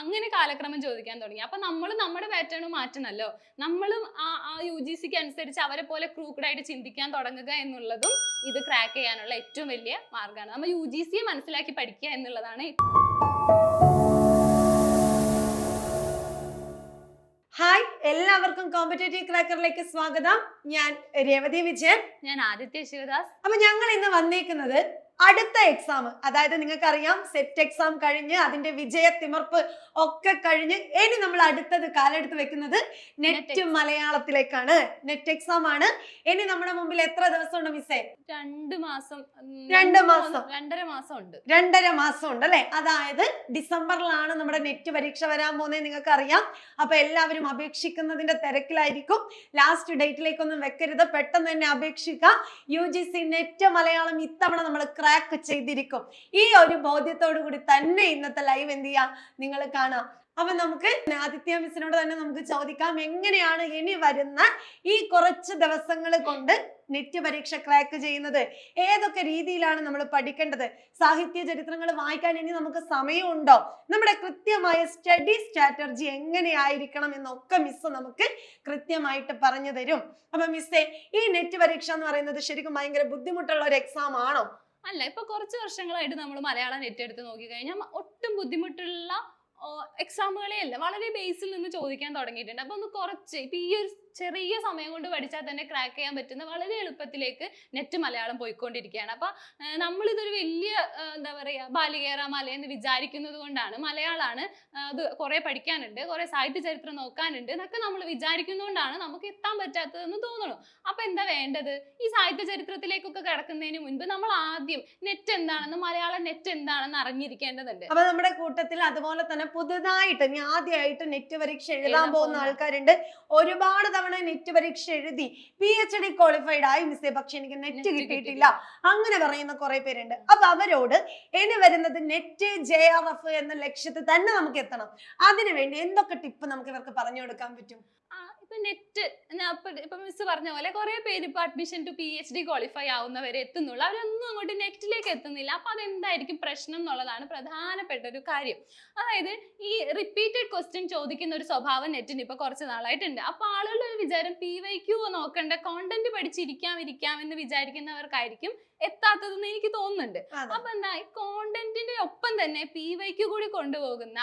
അങ്ങനെ കാലക്രമം ചോദിക്കാൻ തുടങ്ങി. അപ്പൊ നമ്മൾ നമ്മുടെ പാറ്റേൺ മാറ്റണല്ലോ. നമ്മളും ആ ആ യു ജി സിക്ക് അനുസരിച്ച് അവരെ പോലെ ക്രൂക്കഡ് ആയിട്ട് ചിന്തിക്കാൻ തുടങ്ങുക എന്നുള്ളതും ഇത് ക്രാക്ക് ചെയ്യാനുള്ള ഏറ്റവും വലിയ മാർഗമാണ്. നമ്മൾ യു ജി സിയെ മനസ്സിലാക്കി പഠിക്കുക എന്നുള്ളതാണ് ഹായ് എല്ലാവർക്കും കോമ്പറ്റേറ്റീവ് ക്രാക്കറിലേക്ക് സ്വാഗതം. ഞാൻ രേവതി വിജയൻ. ഞാൻ ആദിത്യ ശിവദാസ്. അപ്പൊ ഞങ്ങൾ ഇന്ന് വന്നേക്കുന്നത് അടുത്ത എക്സാം അതായത് നിങ്ങൾക്കറിയാം സെറ്റ് എക്സാം കഴിഞ്ഞ് അതിന്റെ വിജയ തിമർപ്പ് ഒക്കെ കഴിഞ്ഞ് ഇനി നമ്മൾ അടുത്തത് കാലെടുത്ത് വെക്കുന്നത് നെറ്റ് മലയാളത്തിലേക്കാണ്. നെറ്റ് എക്സാം ആണ്. ഇനി നമ്മുടെ മുമ്പിൽ എത്ര ദിവസം ഉണ്ട് മിസ്സേ? രണ്ട് മാസം. രണ്ട് മാസം. രണ്ടര മാസം ഉണ്ട് രണ്ടര മാസം ഉണ്ട് അല്ലെ? അതായത് ഡിസംബറിലാണ് നമ്മുടെ നെറ്റ് പരീക്ഷ വരാൻ പോകുന്നത് നിങ്ങൾക്ക് അറിയാം അപ്പൊ എല്ലാവരും അപേക്ഷിക്കുന്നതിന്റെ തിരക്കിലായിരിക്കും. ലാസ്റ്റ് ഡേറ്റിലേക്കൊന്നും വെക്കരുത്. പെട്ടെന്ന് തന്നെ അപേക്ഷിക്കാം. U G C net Malayalam ഇത്തവണ നമ്മൾ ക്രാക്ക് ചെയ്തിരിക്കും. ഈ ഒരു ബോധ്യത്തോടു കൂടി തന്നെ ഇന്നത്തെ ലൈവ് എന്ത് ചെയ്യാം? നിങ്ങൾ കാണാം. അപ്പൊ നമുക്ക് ആദിത്യ മിസ്സിനോട് തന്നെ നമുക്ക് ചോദിക്കാം. എങ്ങനെയാണ് ഇനി വരുന്ന ഈ കുറച്ച് ദിവസങ്ങൾ കൊണ്ട് നെറ്റ് പരീക്ഷ ക്രാക്ക് ചെയ്യുന്നത്? ഏതൊക്കെ രീതിയിലാണ് നമ്മൾ പഠിക്കേണ്ടത്? സാഹിത്യ ചരിത്രങ്ങൾ വായിക്കാൻ ഇനി നമുക്ക് സമയമുണ്ടോ? നമ്മുടെ കൃത്യമായ സ്റ്റഡി സ്ട്രാറ്റജി എങ്ങനെയായിരിക്കണം എന്നൊക്കെ മിസ് നമുക്ക് കൃത്യമായിട്ട് പറഞ്ഞു തരും. അപ്പൊ മിസ്സേ ഈ നെറ്റ് പരീക്ഷ എന്ന് പറയുന്നത് ശരിക്കും ഭയങ്കര ബുദ്ധിമുട്ടുള്ള ഒരു എക്സാം ആണോ? അല്ല ഇപ്പൊ കുറച്ച് വർഷങ്ങളായിട്ട് നമ്മൾ മലയാളം നെറ്റ് എടുത്ത് നോക്കി കഴിഞ്ഞാൽ ഒട്ടും ബുദ്ധിമുട്ടുള്ള എക്സാമുകളെ അല്ല വളരെ ബേസിൽ നിന്ന് ചോദിക്കാൻ തുടങ്ങിയിട്ടുണ്ട്. അപ്പൊ ഒന്ന് കുറച്ച് ഇപ്പൊ ഈ ഒരു ചെറിയ സമയം കൊണ്ട് പഠിച്ചാൽ തന്നെ ക്രാക്ക് ചെയ്യാൻ പറ്റുന്ന വളരെ എളുപ്പത്തിലേക്ക് നെറ്റ് മലയാളം പോയിക്കൊണ്ടിരിക്കുകയാണ്. അപ്പൊ ഏർ നമ്മളിതൊരു വലിയ എന്താ പറയാ ബാലികേറ മല എന്ന് വിചാരിക്കുന്നത് കൊണ്ടാണ് മലയാളമാണ് അത് കുറെ പഠിക്കാനുണ്ട് കുറെ സാഹിത്യ ചരിത്രം നോക്കാനുണ്ട് എന്നൊക്കെ നമ്മൾ വിചാരിക്കുന്നതുകൊണ്ടാണ് നമുക്ക് എത്താൻ പറ്റാത്തതെന്ന് തോന്നുന്നു. അപ്പൊ എന്താ വേണ്ടത്? ഈ സാഹിത്യ ചരിത്രത്തിലേക്കൊക്കെ കിടക്കുന്നതിന് മുൻപ് നമ്മൾ ആദ്യം നെറ്റ് എന്താണെന്ന് മലയാളം നെറ്റ് എന്താണെന്ന് അറിഞ്ഞിരിക്കേണ്ടതുണ്ട്. അപ്പൊ നമ്മുടെ കൂട്ടത്തിൽ അതുപോലെ തന്നെ പുതുതായിട്ട് ഞാൻ ആദ്യമായിട്ട് നെറ്റ് പരീക്ഷ എഴുതാൻ പോകുന്ന ആൾക്കാരുണ്ട്. ഒരുപാട് തവണ നെറ്റ് പരീക്ഷ എഴുതി പി എച്ച് ഡി ക്വാളിഫൈഡ് ആയി മിസ്സേ പക്ഷെ എനിക്ക് നെറ്റ് കിട്ടിയിട്ടില്ല. അങ്ങനെ പറയുന്ന കുറെ പേരുണ്ട്. അപ്പൊ അവരോട് ഇനി വരുന്നത് നെറ്റ് ജെ ആർ എഫ് എന്ന ലക്ഷ്യത്തിൽ തന്നെ നമുക്ക് എത്തണം. അതിനുവേണ്ടി എന്തൊക്കെ ടിപ്പ് നമുക്ക് ഇവർക്ക് പറഞ്ഞു കൊടുക്കാൻ പറ്റും? ഇപ്പൊ നെറ്റ് ഇപ്പൊ മിസ് പറഞ്ഞ പോലെ കുറെ പേര് ഇപ്പൊ admission to P H D qualify ആവുന്നവരെ എത്തുന്നുള്ളൂ. അവരൊന്നും അങ്ങോട്ട് നെറ്റിലേക്ക് എത്തുന്നില്ല. അപ്പൊ അതെന്തായിരിക്കും പ്രശ്നം എന്നുള്ളതാണ് പ്രധാനപ്പെട്ട ഒരു കാര്യം. അതായത് ഈ റിപ്പീറ്റഡ് ക്വസ്റ്റ്യൻ ചോദിക്കുന്ന ഒരു സ്വഭാവം നെറ്റിന് ഇപ്പൊ കുറച്ച് നാളായിട്ടുണ്ട്. അപ്പൊ ആളുകളുടെ ഒരു വിചാരം പി വൈ ക്യു നോക്കണ്ട കോണ്ടന്റ് പഠിച്ചിരിക്കാം ഇരിക്കാം എന്ന് വിചാരിക്കുന്നവർക്കായിരിക്കും എത്താത്തതെന്ന് എനിക്ക് തോന്നുന്നുണ്ട്. അപ്പൊ എന്താ ഈ കോണ്ടന്റിന്റെ ഒപ്പം തന്നെ പി വൈക്ക് കൂടി കൊണ്ടുപോകുന്ന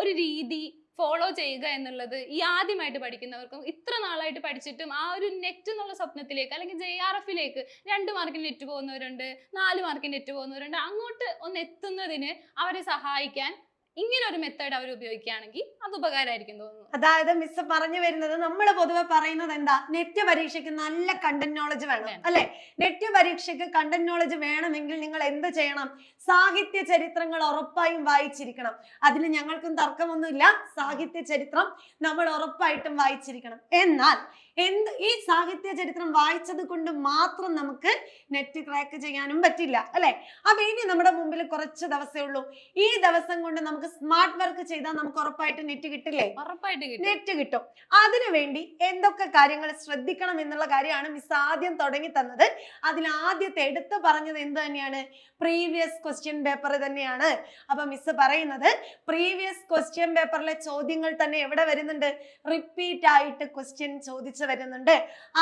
ഒരു രീതി ഫോളോ ചെയ്യുക എന്നുള്ളത് ഈ ആദ്യമായിട്ട് പഠിക്കുന്നവർക്കും ഇത്ര നാളായിട്ട് പഠിച്ചിട്ടും ആ ഒരു നെറ്റ് എന്നുള്ള സ്വപ്നത്തിലേക്ക് അല്ലെങ്കിൽ ജെ ആർ എഫിലേക്ക് രണ്ട് മാർക്കിന് നെറ്റ് പോകുന്നവരുണ്ട് നാല് മാർക്കിന് നെറ്റ് പോകുന്നവരുണ്ട് അങ്ങോട്ട് ഒന്ന് എത്തുന്നതിന് അവരെ സഹായിക്കാൻ ഇങ്ങനെ ഒരു മെത്തേഡ് അവർ ഉപയോഗിക്കുകയാണെങ്കിൽ അത് ഉപകാരമായിരിക്കും തോന്നുന്നു. അതായത് മിസ് പറഞ്ഞു വരുന്നത് നമ്മൾ പൊതുവെ പറയുന്നത് എന്താ? നെറ്റ് പരീക്ഷയ്ക്ക് നല്ല കണ്ടന്റ് നോളജ് വേണം. അല്ലെ? നെറ്റ് പരീക്ഷയ്ക്ക് കണ്ടന്റ് നോളജ് വേണമെങ്കിൽ നിങ്ങൾ എന്ത് ചെയ്യണം? സാഹിത്യ ചരിത്രങ്ങൾ ഉറപ്പായും വായിച്ചിരിക്കണം. അതിന് ഞങ്ങൾക്കും തർക്കമൊന്നുമില്ല. സാഹിത്യ ചരിത്രം നമ്മൾ ഉറപ്പായിട്ടും വായിച്ചിരിക്കണം. എന്നാൽ എന്ത് ഈ സാഹിത്യ ചരിത്രം വായിച്ചത് കൊണ്ട് മാത്രം നമുക്ക് നെറ്റ് ക്രാക്ക് ചെയ്യാനും പറ്റില്ല അല്ലെ? അപ്പൊ ഇനി നമ്മുടെ മുമ്പിൽ കുറച്ച് ദിവസമേ ഉള്ളൂ. ഈ ദിവസം കൊണ്ട് നമുക്ക് സ്മാർട്ട് വർക്ക് ചെയ്താൽ നമുക്ക് ഉറപ്പായിട്ട് നെറ്റ് കിട്ടില്ലേ? ഉറപ്പായിട്ട് കിട്ടും. നെറ്റ് കിട്ടും. അതിനുവേണ്ടി എന്തൊക്കെ കാര്യങ്ങൾ ശ്രദ്ധിക്കണം എന്നുള്ള കാര്യമാണ് മിസ് ആദ്യം തുടങ്ങി തന്നത്. അതിൽ ആദ്യത്തെ എടുത്ത് പറഞ്ഞത് എന്ത് തന്നെയാണ്? പ്രീവിയസ് ക്വസ്റ്റ്യൻ പേപ്പർ തന്നെയാണ്. അപ്പൊ മിസ് പറയുന്നത് പ്രീവിയസ് ക്വസ്റ്റ്യൻ പേപ്പറിലെ ചോദ്യങ്ങൾ തന്നെ എവിടെ വരുന്നുണ്ട്? റിപ്പീറ്റ് ആയിട്ട് ക്വസ്റ്റ്യൻ വരുന്നുണ്ട്.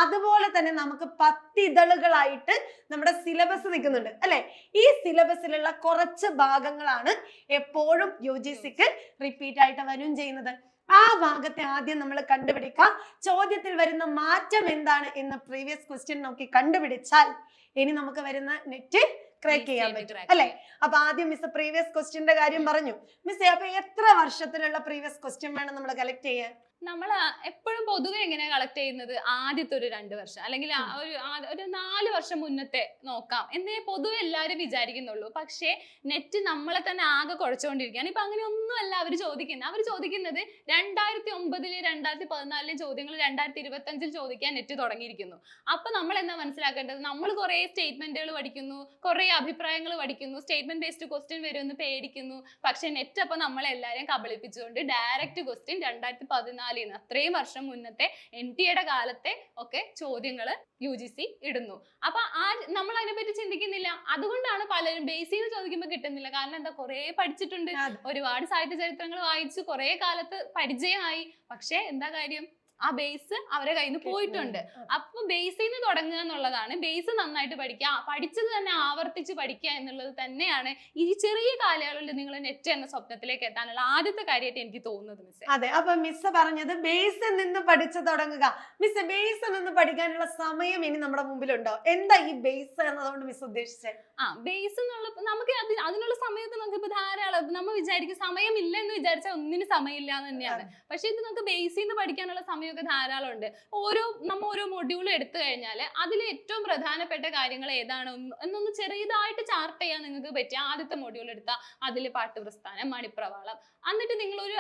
അതുപോലെ തന്നെ നമുക്ക് പത്തിതളുകളായിട്ട് നമ്മുടെ സിലബസ് നിൽക്കുന്നുണ്ട്. അല്ലെ? ഈ സിലബസിലുള്ള കുറച്ച് ഭാഗങ്ങളാണ് എപ്പോഴും യു ജി സിക്ക് റിപ്പീറ്റ് ആയിട്ട് വരും ചെയ്യുന്നത്. ആ ഭാഗത്തെ ആദ്യം നമ്മൾ കണ്ടുപിടിക്കുക ചോദ്യത്തിൽ വരുന്ന മാറ്റം എന്താണ് എന്ന് പ്രീവിയസ് ക്വസ്റ്റ്യൻ നോക്കി കണ്ടുപിടിച്ചാൽ ഇനി നമുക്ക് വരുന്ന നെറ്റ് ക്രാക്ക് ചെയ്യാൻ പറ്റും. അല്ലേ? അപ്പൊ ആദ്യം മിസ് പ്രീവിയസ് ക്വസ്റ്റ്യന്റെ കാര്യം പറഞ്ഞു. മിസ് അപ്പൊ എത്ര വർഷത്തിലുള്ള പ്രീവിയസ് ക്വസ്റ്റ്യൻ വേണം നമ്മൾ കളക്ട് ചെയ്യാൻ? നമ്മൾ എപ്പോഴും പൊതുവെ എങ്ങനെയാ കളക്ട് ചെയ്യുന്നത്? ആദ്യത്തെ ഒരു രണ്ട് വർഷം. അല്ലെങ്കിൽ ഒരു ഒരു നാല് വർഷം മുന്നത്തെ നോക്കാം. എന്നേ പൊതുവെ എല്ലാവരും വിചാരിക്കുന്നുള്ളൂ. പക്ഷേ നെറ്റ് നമ്മളെ തന്നെ ആകെ കുഴച്ചുകൊണ്ടിരിക്കുകയാണ്. ഇപ്പൊ അങ്ങനെ ഒന്നുമല്ല അവർ ചോദിക്കുന്നത്. അവർ ചോദിക്കുന്നത് രണ്ടായിരത്തി ഒമ്പതിലെ രണ്ടായിരത്തി പതിനാലിലെ ചോദ്യങ്ങൾ രണ്ടായിരത്തി ഇരുപത്തി അഞ്ചിൽ ചോദിക്കാൻ നെറ്റ് തുടങ്ങിയിരിക്കുന്നു. അപ്പൊ നമ്മൾ എന്താ മനസ്സിലാക്കേണ്ടത്? നമ്മൾ കുറെ സ്റ്റേറ്റ്മെന്റുകൾ പഠിക്കുന്നു. കുറെ അഭിപ്രായങ്ങൾ പഠിക്കുന്നു. സ്റ്റേറ്റ്മെന്റ് ബേസ്ഡ് ക്വസ്റ്റ്യൻ വരുമെന്ന് പേടിക്കുന്നു. പക്ഷെ നെറ്റ് അപ്പൊ നമ്മളെല്ലാരെയും കബളിപ്പിച്ചുകൊണ്ട് ഡയറക്റ്റ് ക്വസ്റ്റ്യൻ രണ്ടായിരത്തി പതിനാല് പതിനാലിൽ നിന്ന് അത്രയും വർഷം മുന്നത്തെ എൻ ടി എയുടെ കാലത്തെ ഒക്കെ ചോദ്യങ്ങൾ യു ജി സി ഇടുന്നു. അപ്പൊ ആ നമ്മൾ അതിനെപ്പറ്റി ചിന്തിക്കുന്നില്ല. അതുകൊണ്ടാണ് പലരും ബേസിൽ ചോദിക്കുമ്പോൾ കിട്ടുന്നില്ല. കാരണം എന്താ കുറെ പഠിച്ചിട്ടുണ്ട്. ഒരുപാട് സാഹിത്യ ചരിത്രങ്ങൾ വായിച്ചു കുറെ കാലത്ത് പരിചയമായി. പക്ഷേ എന്താ കാര്യം? ആ ബേസ് അവരെ കയ്യിൽ നിന്ന് പോയിട്ടുണ്ട്. അപ്പൊ ബേസിൽ നിന്ന് തുടങ്ങുക എന്നുള്ളതാണ്. ബേസ് നന്നായിട്ട് പഠിക്കുക. പഠിച്ചത് തന്നെ ആവർത്തിച്ച് പഠിക്കുക എന്നുള്ളത് തന്നെയാണ് ഈ ചെറിയ കാലയളവിൽ നിങ്ങൾ നെറ്റ് എന്ന സ്വപ്നത്തിലേക്ക് എത്താനുള്ള ആദ്യത്തെ കാര്യമായിട്ട് എനിക്ക് തോന്നുന്നത് മിസ് അതെ. അപ്പൊ മിസ് പറഞ്ഞത് ബേസിൽ നിന്ന് പഠിച്ചു തുടങ്ങുക. മിസ് ബേസിൽ നിന്ന് പഠിക്കാനുള്ള സമയം ഇനി നമ്മുടെ മുമ്പിലുണ്ടോ? എന്താ ഈ ബേസ് എന്നതുകൊണ്ട് മിസ് ഉദ്ദേശിച്ചത് ആ ബേസ് എന്നുള്ള നമുക്ക് അതിനുള്ള സമയത്ത് നമുക്ക് ഇപ്പൊ ധാരാളം നമ്മൾ വിചാരിക്കും സമയമില്ല എന്ന് വിചാരിച്ചാൽ ഒന്നിനും സമയമില്ല എന്ന് തന്നെയാണ്. പക്ഷെ ഇത് നമുക്ക് ബേസിൽ നിന്ന് പഠിക്കാനുള്ള സമയമൊക്കെ ധാരാളം ഉണ്ട് ഓരോ നമ്മ ഓരോ മൊഡ്യൂൾ എടുത്തു കഴിഞ്ഞാൽ അതിൽ ഏറ്റവും പ്രധാനപ്പെട്ട കാര്യങ്ങൾ ഏതാണ്? എന്നൊന്ന് ചെറിയതായിട്ട് ചാർട്ട് ചെയ്യാൻ നിങ്ങൾക്ക് പറ്റിയ ആദ്യത്തെ മൊഡ്യൂൾ എടുത്താൽ അതിൽ പാട്ട് പ്രസ്ഥാനം മണിപ്രവാളം. എന്നിട്ട് നിങ്ങളൊരു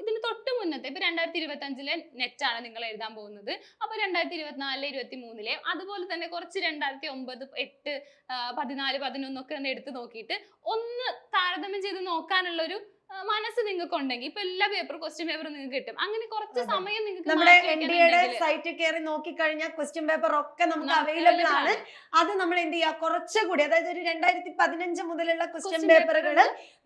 ഇതിന് തൊട്ട് മുന്നത്തെ ഇപ്പൊ രണ്ടായിരത്തി ഇരുപത്തി അഞ്ചിലെ നെറ്റാണ് നിങ്ങൾ എഴുതാൻ പോകുന്നത്. അപ്പൊ രണ്ടായിരത്തി ഇരുപത്തിനാലിലെ ഇരുപത്തി മൂന്നിലെ അതുപോലെ തന്നെ കുറച്ച് രണ്ടായിരത്തി ഒമ്പത് എട്ട് പതിനാല് പതിനൊന്നൊക്കെ ഒന്ന് എടുത്ത് നോക്കിയിട്ട് ഒന്ന് താരതമ്യം ചെയ്ത് നോക്കാനുള്ള ഒരു ആ, മനസ്സ് നിങ്ങൾക്ക് ഉണ്ടെങ്കിൽ ഇപ്പൊ എല്ലാ പേപ്പർ ക്വസ്റ്റ്യൻ പേപ്പറും നിങ്ങൾക്ക് കിട്ടും. അങ്ങനെ കുറച്ച്. സമയം നിങ്ങൾക്ക് നമ്മുടെ എൻ ഡി എയുടെ സൈറ്റിൽ കയറി നോക്കിക്കഴിഞ്ഞാൽ ക്വസ്റ്റ്യൻ പേപ്പർ ഒക്കെ നമുക്ക് അവൈലബിൾ ആണ്. അത് നമ്മൾ എന്ത് ചെയ്യുക കുറച്ചുകൂടി അതായത് ഒരു രണ്ടായിരത്തി പതിനഞ്ച് മുതലുള്ള ക്വസ്റ്റ്യൻ പേപ്പറുകൾ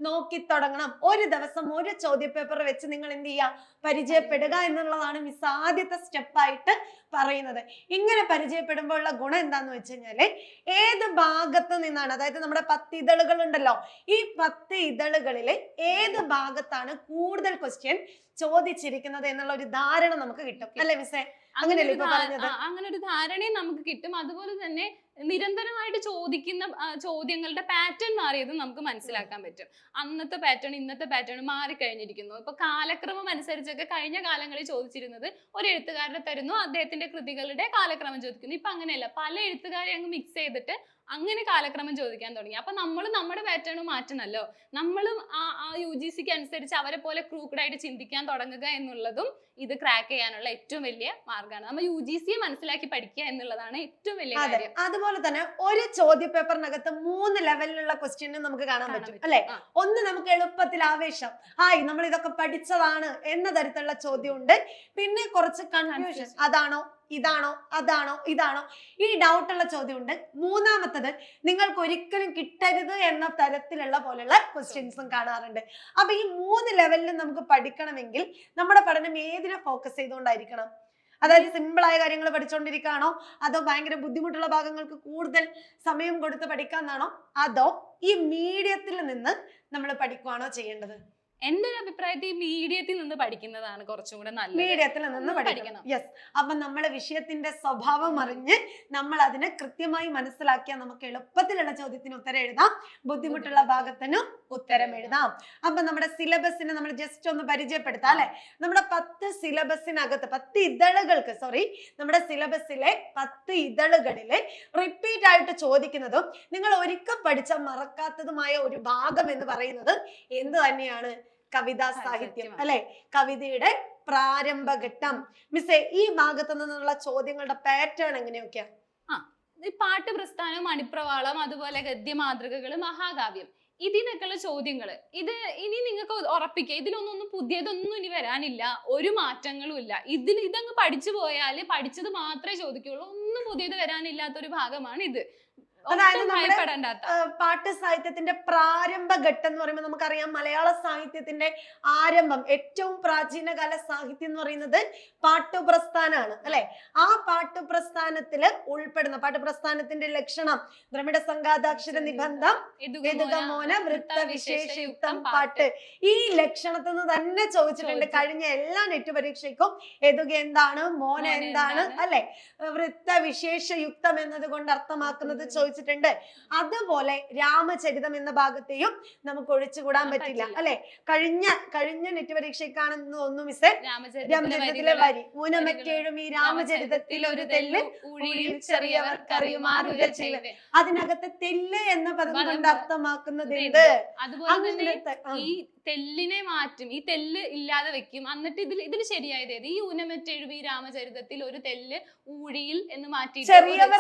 നോക്കി തുടങ്ങണം. ഒരു ദിവസം ഒരു ചോദ്യ പേപ്പർ വെച്ച് നിങ്ങൾ എന്ത് ചെയ്യുക പരിചയപ്പെടുക എന്നുള്ളതാണ് മിസ് ആദ്യത്തെ സ്റ്റെപ്പായിട്ട് പറയുന്നത്. ഇങ്ങനെ പരിചയപ്പെടുമ്പോൾ ഉള്ള ഗുണം എന്താന്ന് വെച്ച് കഴിഞ്ഞാൽ ഏത് ഭാഗത്ത് നിന്നാണ് അതായത് നമ്മുടെ പത്ത് ഇതളുകൾ ഉണ്ടല്ലോ ഈ പത്ത് ഇതളുകളിലെ ഏത് ഭാഗത്താണ് കൂടുതൽ ക്വസ്റ്റ്യൻ ചോദിച്ചിരിക്കുന്നത് എന്നുള്ള ഒരു ധാരണ നമുക്ക് കിട്ടും. അല്ലെ മിസ്സേ? അങ്ങനെയല്ലേ ഇപ്പൊ പറഞ്ഞത്? അങ്ങനെ ഒരു ധാരണയും നമുക്ക് കിട്ടും. അതുപോലെ തന്നെ നിരന്തരമായിട്ട് ചോദിക്കുന്ന ചോദ്യങ്ങളുടെ പാറ്റേൺ മാറിയതും നമുക്ക് മനസ്സിലാക്കാൻ പറ്റും. അന്നത്തെ പാറ്റേൺ ഇന്നത്തെ പാറ്റേൺ മാറിക്കഴിഞ്ഞിരിക്കുന്നു. ഇപ്പൊ കാലക്രമം അനുസരിച്ചൊക്കെ കഴിഞ്ഞ കാലങ്ങളിൽ ചോദിച്ചിരുന്നത് ഒരു എഴുത്തുകാരനെ തരുന്നു അദ്ദേഹത്തിന്റെ കൃതികളുടെ കാലക്രമം ചോദിക്കുന്നു. ഇപ്പൊ അങ്ങനെയല്ല. പല എഴുത്തുകാരെ അങ്ങ് മിക്സ് ചെയ്തിട്ട് അങ്ങനെ കാലക്രമം ചോദിക്കാൻ തുടങ്ങി. അപ്പൊ നമ്മൾ നമ്മുടെ പാറ്റേൺ മാറ്റണമല്ലോ നമ്മളും ആ യു ജി സിക്ക് അനുസരിച്ച് അവരെ പോലെ ക്രൂക്കഡ് ആയിട്ട് ചിന്തിക്കാൻ തുടങ്ങുക എന്നുള്ളതും ഇത് ക്രാക്ക് ചെയ്യാനുള്ള ഏറ്റവും വലിയ മാർഗമാണ്. നമ്മൾ യു ജി സി മനസ്സിലാക്കി പഠിക്കുക എന്നുള്ളതാണ് ഏറ്റവും വലിയ കാര്യം. അതുപോലെ തന്നെ ഒരു ചോദ്യ പേപ്പറിനകത്ത് മൂന്ന് ലെവലിലുള്ള ക്വസ്റ്റ്യനും നമുക്ക് കാണാൻ പറ്റും. അല്ലെ? ഒന്ന് നമുക്ക് എളുപ്പത്തിൽ ആവേശം. ഹായ് നമ്മൾ ഇതൊക്കെ പഠിച്ചതാണ് എന്ന തരത്തിലുള്ള ചോദ്യം ഉണ്ട് പിന്നെ കുറച്ച് കൺഫ്യൂഷൻ അതാണോ ഇതാണോ അതാണോ ഇതാണോ? ഈ ഡൗട്ട് ഉള്ള ചോദ്യമുണ്ട്. മൂന്നാമത്തത് നിങ്ങൾക്ക് ഒരിക്കലും കിട്ടരുത് എന്ന തരത്തിലുള്ള പോലെയുള്ള ക്വസ്റ്റ്യൻസും കാണാറുണ്ട്. അപ്പൊ ഈ മൂന്ന് ലെവലിലും നമുക്ക് പഠിക്കണമെങ്കിൽ നമ്മുടെ പഠനം ഏതിനെ ഫോക്കസ് ചെയ്തുകൊണ്ടായിരിക്കണം. അതായത് സിമ്പിൾ ആയ കാര്യങ്ങൾ പഠിച്ചുകൊണ്ടിരിക്കുകയാണോ അതോ ഭയങ്കര ബുദ്ധിമുട്ടുള്ള ഭാഗങ്ങൾക്ക് കൂടുതൽ സമയം കൊടുത്ത് പഠിക്കാന്നാണോ അതോ ഈ മീഡിയത്തിൽ നിന്ന് നമ്മൾ പഠിക്കുവാണോ ചെയ്യേണ്ടത്? എന്റെ ഒരു അഭിപ്രായത്തിൽ മീഡിയത്തിൽ നിന്ന് പഠിക്കുന്നതാണ് കുറച്ചും കൂടെ നല്ലത്? മീഡിയത്തിൽ നിന്ന് പഠിക്കണം. യെസ് അപ്പൊ നമ്മുടെ വിഷയത്തിന്റെ സ്വഭാവം അറിഞ്ഞ് നമ്മൾ അതിനെ കൃത്യമായി മനസ്സിലാക്കിയാൽ നമുക്ക് എളുപ്പത്തിലുള്ള ചോദ്യത്തിന് ഉത്തരം എഴുതാം. ബുദ്ധിമുട്ടുള്ള ഭാഗത്തിനും ഉത്തരം എഴുതാം. അപ്പൊ നമ്മുടെ സിലബസിനെ നമ്മൾ ജസ്റ്റ് ഒന്ന് പരിചയപ്പെടുത്താം അല്ലെ? നമ്മുടെ പത്ത് സിലബസിനകത്ത് പത്ത് ഇതളുകൾക്ക് സോറി നമ്മുടെ സിലബസിലെ പത്ത് ഇതളുകളിലെ റിപ്പീറ്റ് ആയിട്ട് ചോദിക്കുന്നതും നിങ്ങൾ ഒരിക്കൽ പഠിച്ച മറക്കാത്തതുമായ ഒരു ഭാഗം എന്ന് പറയുന്നത് എന്ത് തന്നെയാണ്? കവിതാ സാഹിത്യം. അല്ലെ? കവിതയുടെ പ്രാരംഭഘട്ടം. മിസ്സേ ഈ ഭാഗത്തു നിന്നുള്ള ചോദ്യങ്ങളുടെ പാറ്റേൺ എങ്ങനെയൊക്കെയാ? ഈ പാട്ട് പ്രസ്ഥാനം മണിപ്രവാളം അതുപോലെ ഗദ്യ മാതൃകകൾ മഹാകാവ്യം. ഇതിനൊക്കെയുള്ള ചോദ്യങ്ങൾ ഇത് ഇനി നിങ്ങൾക്ക് ഉറപ്പിക്കുക ഇതിലൊന്നും പുതിയതൊന്നും ഇനി വരാനില്ല. ഒരു മാറ്റങ്ങളും ഇല്ല. ഇതിൽ ഇതങ്ങ് പഠിച്ചു പോയാൽ പഠിച്ചത് മാത്രമേ ചോദിക്കുകയുള്ളൂ ഒന്നും പുതിയത് വരാനില്ലാത്തൊരു ഭാഗമാണ് ഇത്. അതായത് നമ്മുടെ, പാട്ട് സാഹിത്യത്തിന്റെ പ്രാരംഭഘട്ടം എന്ന് പറയുമ്പോൾ നമുക്കറിയാം മലയാള സാഹിത്യത്തിന്റെ ആരംഭം. ഏറ്റവും പ്രാചീനകാല സാഹിത്യം എന്ന് പറയുന്നത് പാട്ടുപ്രസ്ഥാനാണ് അല്ലെ? ആ പാട്ടുപ്രസ്ഥാനത്തിൽ ഉൾപ്പെടുന്ന പാട്ടുപ്രസ്ഥാനത്തിന്റെ ലക്ഷണം ദ്രമിഡ സംഘാതാക്ഷര നിബന്ധം എതുകമോന വൃത്ത വിശേഷയുക്തം പാട്ട്. ഈ ലക്ഷണത്തിൽ നിന്ന് തന്നെ ചോദിച്ചിട്ടുണ്ട്. കഴിഞ്ഞ എല്ലാ നെറ്റ് പരീക്ഷയ്ക്കും എതുക എന്താണ് മോന എന്താണ് അല്ലെ? വൃത്ത വിശേഷയുക്തം എന്നത് കൊണ്ട് അർത്ഥമാക്കുന്നത് ചോദിച്ചിട്ടുണ്ട് അതുപോലെ രാമചരിതം എന്ന ഭാഗത്തെയും നമുക്ക് ഒഴിച്ചുകൂടാൻ പറ്റില്ല. അല്ലെ? കഴിഞ്ഞ കഴിഞ്ഞ നെറ്റ് പരീക്ഷയ്ക്കാണെന്ന് തോന്നുന്നു മിസ് രാമചരിതത്തിലെ വരി. മൂനമറ്റേഴും ഈ രാമചരിതത്തിൽ ഒരു തെല്ല് അതിനകത്ത് തെല്ല് എന്ന പദം കൊണ്ട് അർത്ഥമാക്കുന്നത് എന്ത് അങ്ങനത്തെ ഈ തെല്ലിനെ മാറ്റും. ഈ തെല്ല് ഇല്ലാതെ വെക്കും. എന്നിട്ട് ഇതിൽ ഇതിൽ ശരിയായത് ഏത്? ഈ ഊനമറ്റെഴുവി രാമചരിതത്തിൽ ഒരു തെല്ല് ഊഴിയിൽ എന്ന് മാറ്റി അറിയുക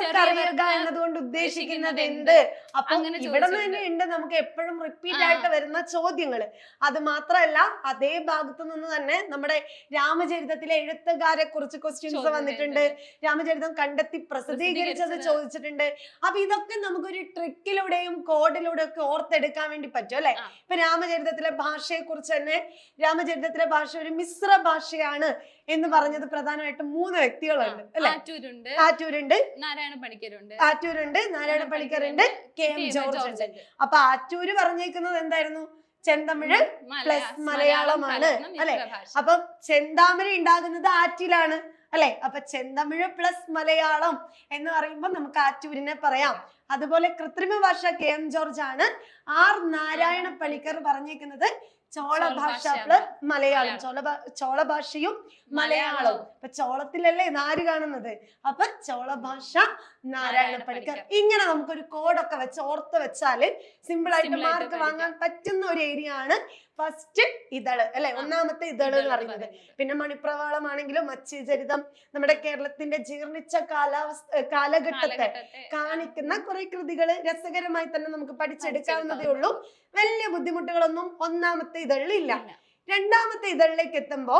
എന്നതുകൊണ്ട് ഉദ്ദേശിക്കുന്നത് എന്ത് അപ്പൊ ഇവിടെ തന്നെ ഉണ്ട് നമുക്ക് എപ്പോഴും റിപ്പീറ്റ് ആയിട്ട് വരുന്ന ചോദ്യങ്ങൾ അത് മാത്രമല്ല അതേ ഭാഗത്തു നിന്ന് തന്നെ നമ്മുടെ രാമചരിതത്തിലെ എഴുത്തുകാരെ കുറിച്ച് ക്വസ്റ്റ്യൻസ് വന്നിട്ടുണ്ട്. രാമചരിതം കണ്ടെത്തി പ്രസിദ്ധീകരിച്ചത്. ചോദിച്ചിട്ടുണ്ട്. അപ്പൊ ഇതൊക്കെ നമുക്കൊരു ട്രിക്കിലൂടെയും കോഡിലൂടെ ഒക്കെ ഓർത്തെടുക്കാൻ വേണ്ടി പറ്റും അല്ലെ. ഇപ്പൊ രാമചരിതത്തിലെ ഭാഷയെ കുറിച്ച് തന്നെ രാമചരിതത്തിലെ ഭാഷ ഒരു മിശ്ര ഭാഷയാണ്. എന്ന് പറഞ്ഞത് പ്രധാനമായിട്ടും മൂന്ന് വ്യക്തികളുണ്ട്. അല്ലെ? ആറ്റൂരുണ്ട്. ആറ്റൂരുണ്ട്. നാരായണ പണിക്കരുണ്ട്. ആറ്റൂരുണ്ട് നാരായണ പണിക്കരുണ്ട് കെ എം ജോർജ് ഉണ്ട്. അപ്പൊ ആറ്റൂര് പറഞ്ഞേക്കുന്നത് എന്തായിരുന്നു? ചെന്തമിഴ് പ്ലസ് മലയാളമാണ്, അല്ലെ? അപ്പൊ ചെന്താമര ഉണ്ടാകുന്നത് ആറ്റിലാണ് അല്ലെ? അപ്പൊ ചെന്തമിഴ് പ്ലസ് മലയാളം എന്ന് പറയുമ്പോൾ നമുക്ക് ആറ്റൂരിനെ പറയാം. അതുപോലെ കൃത്രിമ ഭാഷ കെ എം ജോർജ് ആണ്. ആർ നാരായണ പണിക്കർ പറഞ്ഞേക്കുന്നത് ചോള ഭാഷ പ്ലസ് മലയാളം. ചോള ചോള ഭാഷയും മലയാളവും. അപ്പൊ ചോളത്തിലല്ലേ നാര് കാണുന്നത്? അപ്പൊ ചോള ഭാഷ നാരായണ പണിക്കർ. ഇങ്ങനെ നമുക്കൊരു കോഡൊക്കെ വെച്ച് ഓർത്ത് വെച്ചാൽ സിമ്പിൾ ആയിട്ട് മാർക്ക് വാങ്ങാൻ പറ്റുന്ന ഒരു ഏരിയ ആണ് ഫസ്റ്റ് ഇതൾ അല്ലെ? ഒന്നാമത്തെ ഇതൾ എന്ന് പറയുന്നത്. പിന്നെ മണിപ്രവാളമാണെങ്കിലും മത്സ്യചരിതം നമ്മുടെ കേരളത്തിന്റെ ജീർണിച്ച കാലാവസ്ഥ കാലഘട്ടത്തെ കാണിക്കുന്ന കുറെ കൃതികൾ രസകരമായി തന്നെ നമുക്ക് പഠിച്ചെടുക്കാവുന്നതേ ഉള്ളൂ. വലിയ ബുദ്ധിമുട്ടുകളൊന്നും ഒന്നാമത്തെ ഇതളിലില്ല രണ്ടാമത്തെ ഇതളിലേക്ക് എത്തുമ്പോ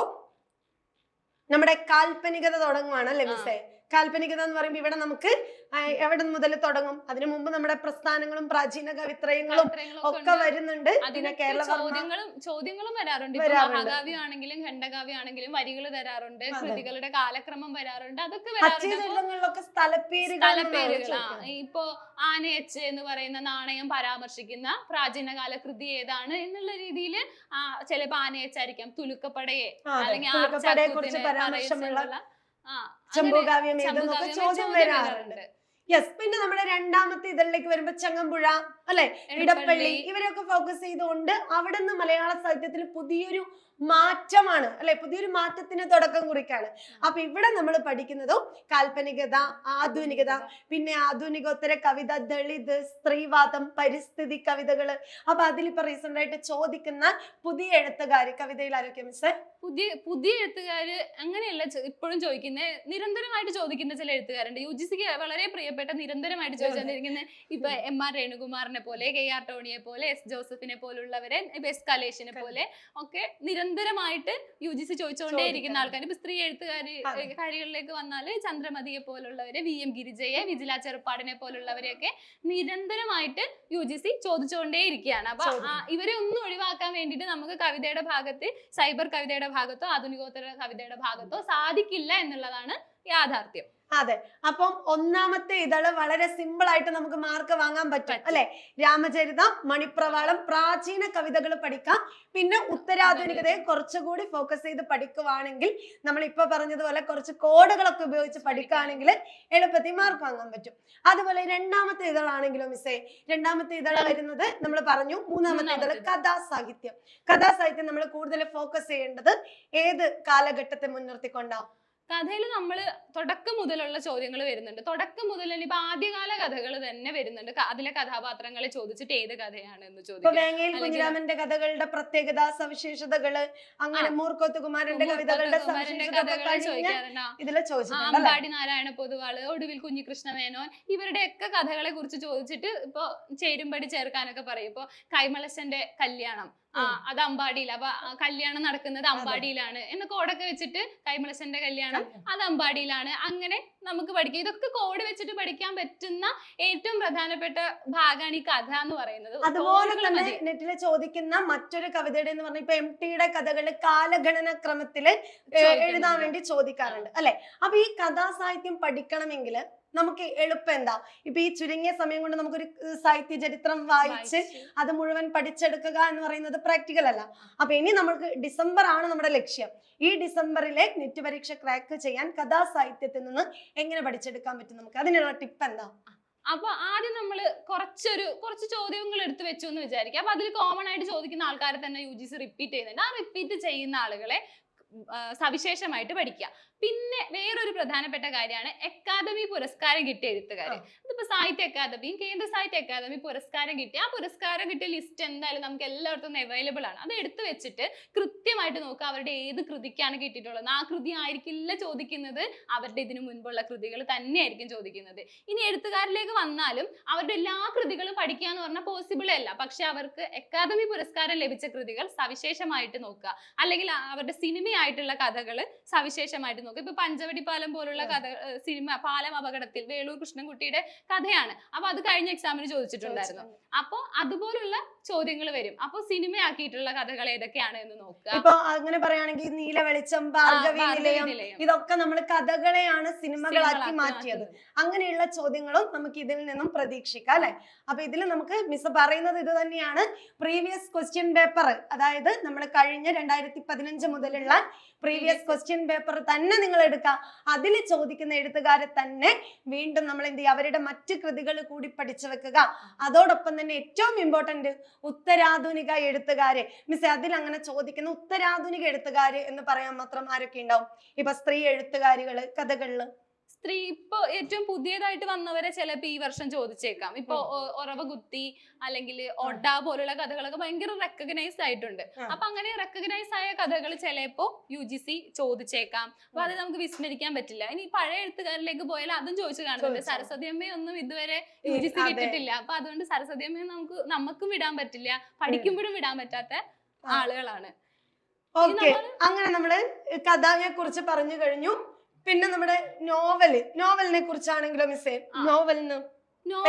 നമ്മുടെ കാൽപ്പനികത തുടങ്ങുവാണ് അല്ലെ മിസ്സേ? കാൽപ്പനികത എന്ന് പറയുമ്പോൾ ഇവിടെ നമുക്ക് എവിടെ മുതൽ തുടങ്ങും? അതിനു മുമ്പ് നമ്മുടെ പ്രസ്ഥാനങ്ങളും പ്രാചീന കവിത്രയങ്ങളും ഒക്കെ വരുന്നുണ്ട്. പിന്നെ കേരള ചോദ്യങ്ങളും ചോദ്യങ്ങളും വരാറുണ്ട്. മഹാകാവ്യം ആണെങ്കിലും ഖണ്ഡകാവ്യം ആണെങ്കിലും വരികൾ തരാറുണ്ട്. കൃതികളുടെ കാലക്രമം വരാറുണ്ട്. അതൊക്കെ വരാറുണ്ട്. സ്ഥലപ്പേരുകൾ ഇപ്പോ ആനയച്ച് എന്ന് പറയുന്ന നാണയം പരാമർശിക്കുന്ന പ്രാചീനകാല കൃതി ഏതാണ് എന്നുള്ള രീതിയിൽ ചിലപ്പോ ആനയച്ചായിരിക്കാം. തുലുക്കപ്പടയെ അല്ലെങ്കിൽ ചമ്പുകാവ്യം ഏതെന്നൊക്കെ ചോദ്യം വരാറുണ്ട്. യെസ് പിന്നെ നമ്മുടെ രണ്ടാമത്തെ ഇതിലേക്ക് വരുമ്പോ ചങ്ങമ്പുഴ അല്ലെ? ഇടപ്പള്ളി. ഇവരൊക്കെ ഫോക്കസ് ചെയ്തുകൊണ്ട് അവിടെ നിന്ന് മലയാള സാഹിത്യത്തിൽ പുതിയൊരു മാറ്റമാണ്. അല്ലെ? പുതിയൊരു മാറ്റത്തിന് തുടക്കം കുറിക്കാണ്. അപ്പൊ ഇവിടെ നമ്മൾ പഠിക്കുന്നതും കാൽപ്പനികത ആധുനികത പിന്നെ ആധുനികോത്തര കവിത ദളിത് സ്ത്രീവാദം പരിസ്ഥിതി കവിതകൾ. അപ്പൊ അതിലിപ്പോ റീസെന്റ് ആയിട്ട് ചോദിക്കുന്ന പുതിയ എഴുത്തുകാര് കവിതയിൽ ആരൊക്കെ മിസ് പുതിയ പുതിയ എഴുത്തുകാര് അങ്ങനെയല്ല ഇപ്പോഴും ചോദിക്കുന്നത് നിരന്തരമായിട്ട് ചോദിക്കുന്ന ചില എഴുത്തുകാരുണ്ട്. യു ജി സിക്ക് വളരെ പ്രിയപ്പെട്ട നിരന്തരമായിട്ട് ചോദിച്ചുകൊണ്ടിരിക്കുന്ന ഇപ്പൊ എം ആർ രേണുകുമാറിനെ പോലെ കെ ആർ ടോണിയെ പോലെ എസ് ജോസഫിനെ പോലുള്ളവരെ എസ് കലേഷിനെ പോലെ ഒക്കെ നിരന്തരമായിട്ട് യു ജി സി ചോദിച്ചുകൊണ്ടേ ഇരിക്കുന്ന ആൾക്കാർ ഇപ്പൊ സ്ത്രീ എഴുത്തുകാരി. കാര്യങ്ങളിലേക്ക് വന്നാൽ ചന്ദ്രമതിയെ പോലുള്ളവരെ വി എം ഗിരിജയെ വിജില ചെറുപ്പാടിനെ പോലുള്ളവരെയൊക്കെ നിരന്തരമായിട്ട് യു ജി സി ചോദിച്ചുകൊണ്ടേ ഇരിക്കുകയാണ് അപ്പൊ ഇവരെ ഒന്നും ഒഴിവാക്കാൻ വേണ്ടിയിട്ട് നമുക്ക് കവിതയുടെ ഭാഗത്ത് സൈബർ കവിതയുടെ ഭാഗത്തോ ആധുനികോത്തര കവിതയുടെ ഭാഗത്തോ സാധിക്കില്ല എന്നുള്ളതാണ് യാഥാർത്ഥ്യം. അതെ. അപ്പം ഒന്നാമത്തെ ഇതൾ വളരെ സിമ്പിൾ ആയിട്ട് നമുക്ക് മാർക്ക് വാങ്ങാൻ പറ്റും. അല്ലെ? രാമചരിതം മണിപ്രവാളം പ്രാചീന കവിതകൾ പഠിക്കാം. പിന്നെ ഉത്തരാധുനികതയെ കുറച്ചുകൂടി ഫോക്കസ് ചെയ്ത് പഠിക്കുവാണെങ്കിൽ നമ്മൾ ഇപ്പൊ പറഞ്ഞതുപോലെ കുറച്ച് കോഡുകളൊക്കെ ഉപയോഗിച്ച് പഠിക്കുകയാണെങ്കിൽ എളുപ്പത്തിൽ മാർക്ക് വാങ്ങാൻ പറ്റും. അതുപോലെ രണ്ടാമത്തെ ഇതളാണെങ്കിലോ മിസ്സേ? രണ്ടാമത്തെ ഇതൾ വരുന്നത് നമ്മൾ പറഞ്ഞു മൂന്നാമത്തെ ഇതൾ കഥാസാഹിത്യം. കഥാസാഹിത്യം നമ്മൾ കൂടുതൽ ഫോക്കസ് ചെയ്യേണ്ടത് ഏത് കാലഘട്ടത്തെ മുൻനിർത്തിക്കൊണ്ടാ? കഥയിൽ നമ്മൾ തുടക്കം മുതലുള്ള ചോദ്യങ്ങൾ വരുന്നുണ്ട്. തുടക്കം മുതൽ തന്നെ ഇപ്പൊ ആദ്യകാല കഥകൾ തന്നെ വരുന്നുണ്ട്. അതിലെ കഥാപാത്രങ്ങളെ ചോദിച്ചിട്ട് ഏത് കഥയാണ് എന്ന് ചോദിക്കും. കുഞ്ഞിരാമന്റെ കഥകളുടെ പ്രത്യേകത സവിശേഷതകൾ അങ്ങനെ മൂർക്കോത്ത് കുമാരന്റെ കവിതകളുടെ ഇതിൽ ആ, ചോദിച്ചിട്ടുണ്ടല്ലേ അമ്പാടി നാരായണ പൊതുവാൾ ഒടുവിൽ കുഞ്ഞികൃഷ്ണ മേനോൻ ഇവരുടെയൊക്കെ കഥകളെ കുറിച്ച് ചോദിച്ചിട്ട് ഇപ്പൊ ചേരുംപടി ചേർക്കാനൊക്കെ പറയും. ഇപ്പൊ കൈമളശന്റെ കല്യാണം ആ അത് അമ്പാടിയിൽ അപ്പൊ കല്യാണം നടക്കുന്നത് അമ്പാടിയിലാണ്. എന്നൊക്കെ കോഡൊക്കെ വെച്ചിട്ട് കൈമളശന്റെ കല്യാണം അത് അമ്പാടിയിലാണ്. അങ്ങനെ നമുക്ക് പഠിക്കാം. ഇതൊക്കെ കോഡ് വെച്ചിട്ട് പഠിക്കാൻ പറ്റുന്ന ഏറ്റവും പ്രധാനപ്പെട്ട ഭാഗമാണ് ഈ കഥ എന്ന് പറയുന്നത്. അതുപോലെ തന്നെ നെറ്റിലെ ചോദിക്കുന്ന മറ്റൊരു കവിതയുടെ എന്ന് പറഞ്ഞ ഇപ്പൊ എം ടിയുടെ കഥകൾ കാലഗണന ക്രമത്തിൽ എഴുതാൻ വേണ്ടി ചോദിക്കാറുണ്ട്. അല്ലെ? അപ്പൊ ഈ കഥാസാഹിത്യം പഠിക്കണമെങ്കിൽ നമുക്ക് എളുപ്പം എന്താ ഇപ്പൊ ഈ ചുരുങ്ങിയ സമയം കൊണ്ട് നമുക്കൊരു സാഹിത്യ ചരിത്രം വായിച്ച് അത് മുഴുവൻ പഠിച്ചെടുക്കുക എന്ന് പറയുന്നത് പ്രാക്ടിക്കൽ അല്ല. അപ്പൊ ഇനി നമുക്ക് ഡിസംബർ ആണ് നമ്മുടെ ലക്ഷ്യം. ഈ ഡിസംബറിലെ നെറ്റ് പരീക്ഷ ക്രാക്ക് ചെയ്യാൻ കഥാസാഹിത്യത്തിൽ നിന്ന് എങ്ങനെ പഠിച്ചെടുക്കാൻ പറ്റും നമുക്ക്? അതിനുള്ള ടിപ്പ് എന്താ അപ്പൊ ആദ്യം നമ്മൾ കുറച്ചൊരു കുറച്ച് ചോദ്യങ്ങൾ എടുത്തു വെച്ചു എന്ന് വിചാരിക്കുക അപ്പൊ അതിൽ കോമൺ ആയിട്ട് ചോദിക്കുന്ന ആൾക്കാരെ തന്നെ യു ജി സി റിപ്പീറ്റ് ചെയ്യുന്നുണ്ട്. ആ റിപ്പീറ്റ് ചെയ്യുന്ന ആളുകളെ സവിശേഷമായിട്ട് പഠിക്കുക. പിന്നെ വേറൊരു പ്രധാനപ്പെട്ട കാര്യമാണ് അക്കാദമി പുരസ്കാരം കിട്ടിയ എഴുത്തുകാർ ഇതിപ്പോ സാഹിത്യ അക്കാദമിയും കേന്ദ്ര സാഹിത്യ അക്കാദമി പുരസ്കാരം കിട്ടിയ ആ പുരസ്കാരം കിട്ടിയ ലിസ്റ്റ് എന്തായാലും നമുക്ക് എല്ലായിടത്തും അവൈലബിൾ ആണ്. അത് എടുത്തു വെച്ചിട്ട് കൃത്യമായിട്ട് നോക്കുക അവരുടെ ഏത് കൃതിക്കാണ് കിട്ടിയിട്ടുള്ളത്. ആ കൃതി ആയിരിക്കില്ല ചോദിക്കുന്നത് അവരുടെ ഇതിനു മുൻപുള്ള കൃതികൾ തന്നെയായിരിക്കും ചോദിക്കുന്നത്. ഇനി എഴുത്തുകാരിലേക്ക് വന്നാലും അവരുടെ എല്ലാ കൃതികളും പഠിക്കുക എന്ന് പറഞ്ഞാൽ പോസിബിൾ അല്ല. പക്ഷെ അവർക്ക് അക്കാദമി പുരസ്കാരം ലഭിച്ച കൃതികൾ സവിശേഷമായിട്ട് നോക്കുക. അല്ലെങ്കിൽ അവരുടെ അവരുടെ സിനിമയായിട്ടുള്ള കഥകൾ സവിശേഷമായിട്ട് നോക്കും. ഇപ്പൊ പഞ്ചവടി പാലം പോലുള്ള കഥ സിനിമ പാലം അപകടത്തിൽ വേളൂർ കൃഷ്ണൻകുട്ടിയുടെ കഥയാണ്. അപ്പൊ അത് കഴിഞ്ഞ എക്സാമിന് ചോദിച്ചിട്ടുണ്ടായിരുന്നു. അപ്പൊ അതുപോലുള്ള ചോദ്യങ്ങൾ വരും. അപ്പൊ സിനിമയാക്കിയിട്ടുള്ള കഥകൾ ഏതൊക്കെയാണ് എന്ന് നോക്കുക. ഇപ്പൊ അങ്ങനെ പറയുകയാണെങ്കിൽ നീല വെളിച്ചം ഭാർഗവി നിലയം. ഇതൊക്കെ നമ്മൾ കഥകളെയാണ് സിനിമകളാക്കി മാറ്റിയത്. അങ്ങനെയുള്ള ചോദ്യങ്ങളും നമുക്ക് ഇതിൽ നിന്നും പ്രതീക്ഷിക്കാം അല്ലെ? അപ്പൊ ഇതിൽ നമുക്ക് മിസ് പറയുന്നത് ഇത് തന്നെയാണ്. പ്രീവിയസ് ക്വസ്റ്റ്യൻ പേപ്പർ അതായത് നമ്മൾ കഴിഞ്ഞ രണ്ടായിരത്തി പതിനഞ്ച് മുതലുള്ള പ്രീവിയസ് ക്വസ്റ്റ്യൻ പേപ്പർ തന്നെ നിങ്ങൾ എടുക്കുക. അതിൽ ചോദിക്കുന്ന എഴുത്തുകാരെ തന്നെ വീണ്ടും നമ്മൾ എന്ത് ചെയ്യുക? അവരുടെ മറ്റ് കൃതികൾ കൂടി പഠിച്ചു വെക്കുക. അതോടൊപ്പം തന്നെ ഏറ്റവും ഇമ്പോർട്ടന്റ് ഉത്തരാധുനിക എഴുത്തുകാര്. മിസ് അതിൽ അങ്ങനെ ചോദിക്കുന്ന ഉത്തരാധുനിക എഴുത്തുകാര് എന്ന് പറയാൻ മാത്രം ആരൊക്കെ ഉണ്ടാവും? ഇപ്പൊ സ്ത്രീ എഴുത്തുകാരികൾ കഥകളിൽ. സ്ത്രീ ഇപ്പൊ ഏറ്റവും പുതിയതായിട്ട് വന്നവരെ ചിലപ്പോ ഈ വർഷം ചോദിച്ചേക്കാം. ഇപ്പൊ ഉറവ കുത്തി അല്ലെങ്കിൽ ഒഡ പോലുള്ള കഥകളൊക്കെ ഭയങ്കര റെക്കഗ്നൈസ്ഡ് ആയിട്ടുണ്ട്. അപ്പൊ അങ്ങനെ റെക്കഗ്നൈസ് ആയ കഥകൾ ചിലപ്പോ യു ജി സി ചോദിച്ചേക്കാം. അപ്പൊ അത് നമുക്ക് വിസ്മരിക്കാൻ പറ്റില്ല. ഇനി പഴയ എഴുത്തുകാരിലേക്ക് പോയാൽ അതും ചോദിച്ചു കാണുന്നുണ്ട്. സരസ്വതി അമ്മയൊന്നും ഇതുവരെ യു ജി സി. കിട്ടിട്ടില്ല അപ്പൊ അതുകൊണ്ട് സരസ്വതി അമ്മയെ നമുക്ക് നമുക്കും വിടാൻ പറ്റില്ല. പഠിക്കുമ്പോഴും വിടാൻ പറ്റാത്ത ആളുകളാണ്. ഓക്കെ. അങ്ങനെ നമ്മൾ കഥയെ കുറിച്ച് പറഞ്ഞു കഴിഞ്ഞു. പിന്നെ നമ്മുടെ നോവൽ. നോവലിനെ കുറിച്ചാണെങ്കിലും മിസ്സേ. നോവലിന്